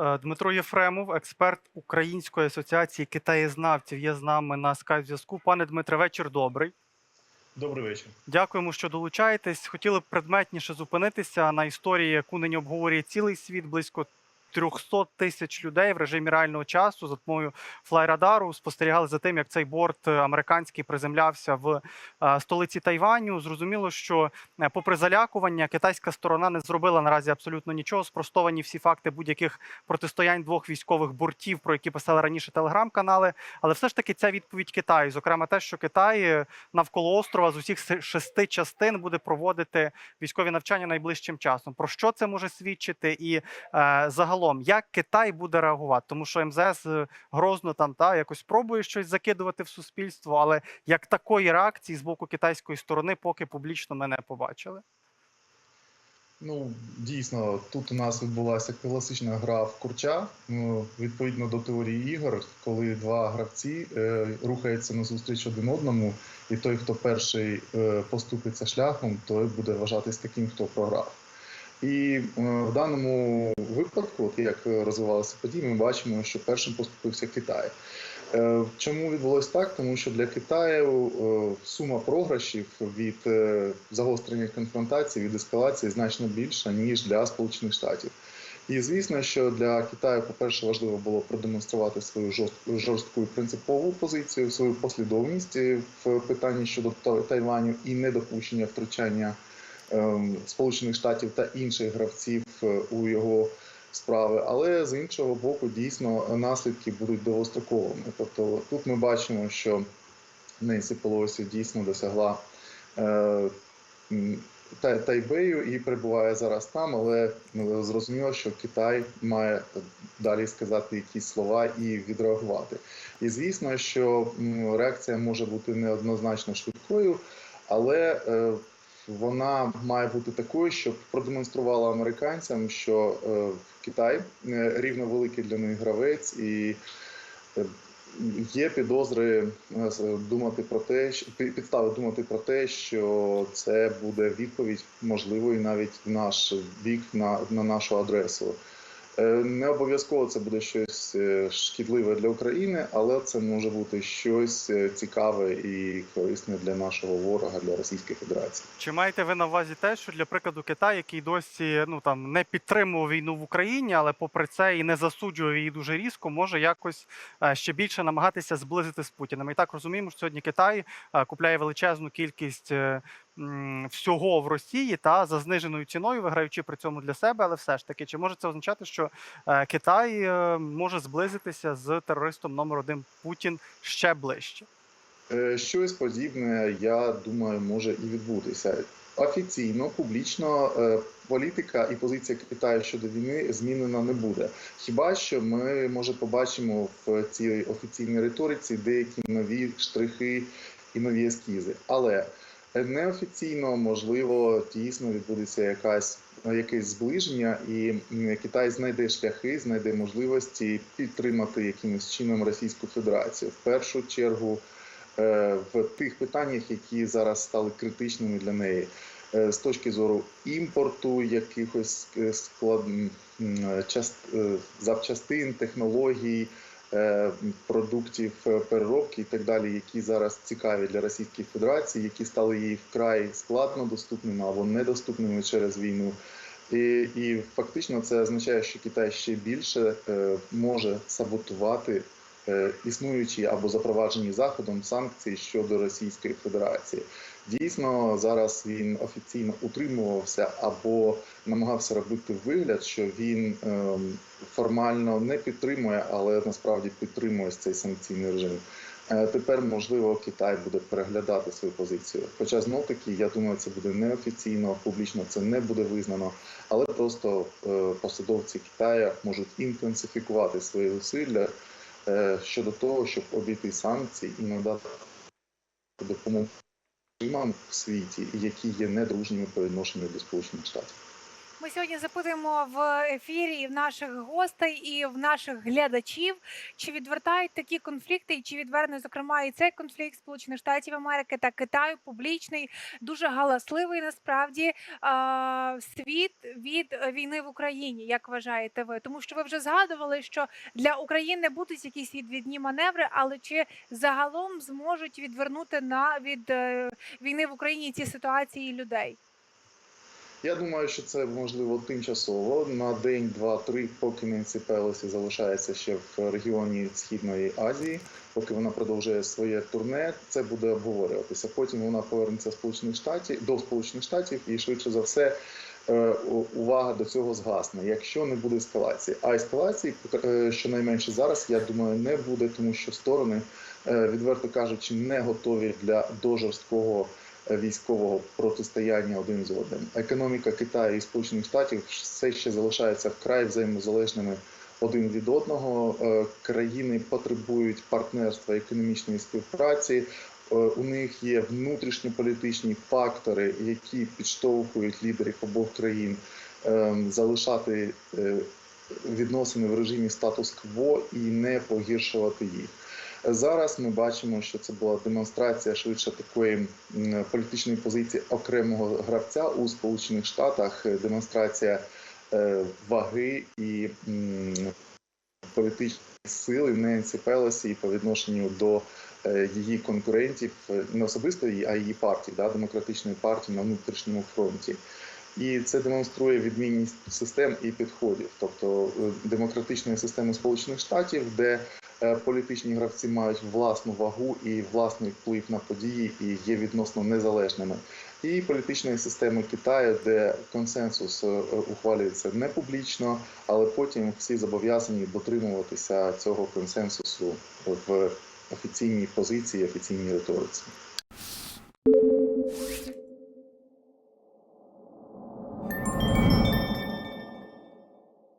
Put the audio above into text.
Е, Дмитро Єфремов, експерт Української асоціації китаєзнавців, є з нами на скайп зв'язку. Пане Дмитре, вечір добрий. Добрий вечір. Дякуємо, що долучаєтесь. Хотіли б предметніше зупинитися на історії, яку нині обговорює цілий світ. Близько 300 тисяч людей в режимі реального часу за допомогою флайрадару спостерігали за тим, як цей борт е, американський приземлявся в е, столиці Тайваню. Зрозуміло, що е, попри залякування, китайська сторона не зробила наразі абсолютно нічого. Спростовані всі факти будь-яких протистоянь двох військових бортів, про які писали раніше телеграм-канали. Але все ж таки ця відповідь Китаю, зокрема те, що Китай навколо острова з усіх шести частин буде проводити військові навчання найближчим часом. Про що це може свідчити? І е, загалом, як Китай буде реагувати? Тому що МЗС е, грозно там та якось пробує щось закидувати в суспільство, але як такої реакції з боку китайської сторони, поки публічно ми не побачили. Ну дійсно, тут у нас відбулася класична гра в курча. Ну, відповідно до теорії ігор, коли два гравці е, рухаються назустріч один одному, і той, хто перший е, поступиться шляхом, той буде вважатись таким, хто програв. І е, в даному випадку, от як розвивалися події, ми бачимо, що першим поступився Китай. Е, Чому відбулось так? Тому що для Китаю е, сума програшів від загострення конфронтації, від ескалації значно більша, ніж для Сполучених Штатів. І звісно, що для Китаю, по-перше, важливо було продемонструвати свою жорст- жорстку і принципову позицію, свою послідовність в питанні щодо Тай- Тайваню і недопущення втручання Сполучених Штатів та інших гравців е, у його справи. Але з іншого боку, дійсно наслідки будуть довгостроковими. Тобто тут ми бачимо, що Ненсі Пелосі дійсно досягла е, Тайбею і перебуває зараз там, але ну, зрозуміло, що Китай має далі сказати якісь слова і відреагувати. І звісно, що реакція може бути неоднозначно швидкою, але е, вона має бути такою, щоб продемонструвала американцям, що е, Китай е, рівно великий для них гравець, і е, є підозри думати про те, підстави думати про те, що це буде відповідь, можливо, і навіть наш бік на, на нашу адресу. Е, Не обов'язково це буде щось е, шкідливе для України, але це може бути щось е, цікаве і корисне для нашого ворога, для Російської Федерації. Чи маєте ви на увазі те, що для прикладу Китай, який досі ну там не підтримував війну в Україні, але попри це і не засуджував її дуже різко, може якось ще більше намагатися зблизити з Путіним? І так розуміємо, що сьогодні Китай купляє величезну кількість всього в Росії та за зниженою ціною, виграючи при цьому для себе. Але все ж таки, чи може це означати, що е, Китай е, може зблизитися з терористом номер один Путін ще ближче? Е, Щось подібне, я думаю, може і відбутися. Офіційно, публічно політика і позиція Китаю щодо війни змінена не буде. Хіба що ми може побачимо в цій офіційній риториці деякі нові штрихи і нові ескізи. Але неофіційно, можливо, дійсно відбудеться якась якесь зближення, і Китай знайде шляхи, знайде можливості підтримати якимось чином Російську Федерацію. В першу чергу е, в тих питаннях, які зараз стали критичними для неї. Е, З точки зору імпорту якихось е, склад част- запчастин, технологій, продуктів е, переробки і так далі, які зараз цікаві для Російської Федерації, які стали їй вкрай складно доступними або недоступними через війну. І, і фактично це означає, що Китай ще більше е, може саботувати е, існуючі або запроваджені заходом санкції щодо Російської Федерації. Дійсно, зараз він офіційно утримувався або намагався робити вигляд, що він ем, формально не підтримує, але насправді підтримує цей санкційний режим. Е, Тепер, можливо, Китай буде переглядати свою позицію. Хоча знов таки, я думаю, це буде неофіційно, публічно це не буде визнано, але просто е, посадовці Китаю можуть інтенсифікувати свої зусилля е, щодо того, щоб обійти санкції і надати допомогу режимам в світі, які є недружніми по відношенню до Сполучених Штатів. Ми сьогодні запитуємо в ефірі і в наших гостей і в наших глядачів, чи відвертають такі конфлікти, і чи відверне зокрема і цей конфлікт Сполучених Штатів Америки та Китаю публічний, дуже галасливий насправді світ від війни в Україні. Як вважаєте ви? Тому що ви вже згадували, що для України будуть якісь відвідні маневри, але чи загалом зможуть відвернути на від е, війни в Україні ці ситуації людей? Я думаю, що це можливо тимчасово на день, два, три, поки Ненсі Пелосі залишається ще в регіоні Східної Азії, поки вона продовжує своє турне, це буде обговорюватися. Потім вона повернеться Сполучених Штатів до Сполучених Штатів і швидше за все. е, Увага до цього згасне, якщо не буде ескалації. А ескалації, е, щонайменше зараз, я думаю, не буде, тому що сторони, е, відверто кажучи, не готові для до жорсткого військового протистояння один з одним. Економіка Китаю і Сполучених Штатів все ще залишаються вкрай взаємозалежними один від одного. Е, Країни потребують партнерства економічної співпраці. Е, У них є внутрішньополітичні фактори, які підштовхують лідерів обох країн е, залишати відносини в режимі статус-кво і не погіршувати їх. Зараз ми бачимо, що це була демонстрація швидше такої політичної позиції окремого гравця у Сполучених Штатах, демонстрація е, ваги і політичної сили Ненсі Пелосі по відношенню до е, її конкурентів, е, не особисто її, а її партії, да, демократичної партії на внутрішньому фронті. І це демонструє відмінність систем і підходів, тобто демократичної системи Сполучених Штатів, де політичні гравці мають власну вагу і власний вплив на події і є відносно незалежними. І політичної системи Китаю, де консенсус е, ухвалюється не публічно, але потім всі зобов'язані дотримуватися цього консенсусу в офіційній позиції, офіційній риториці.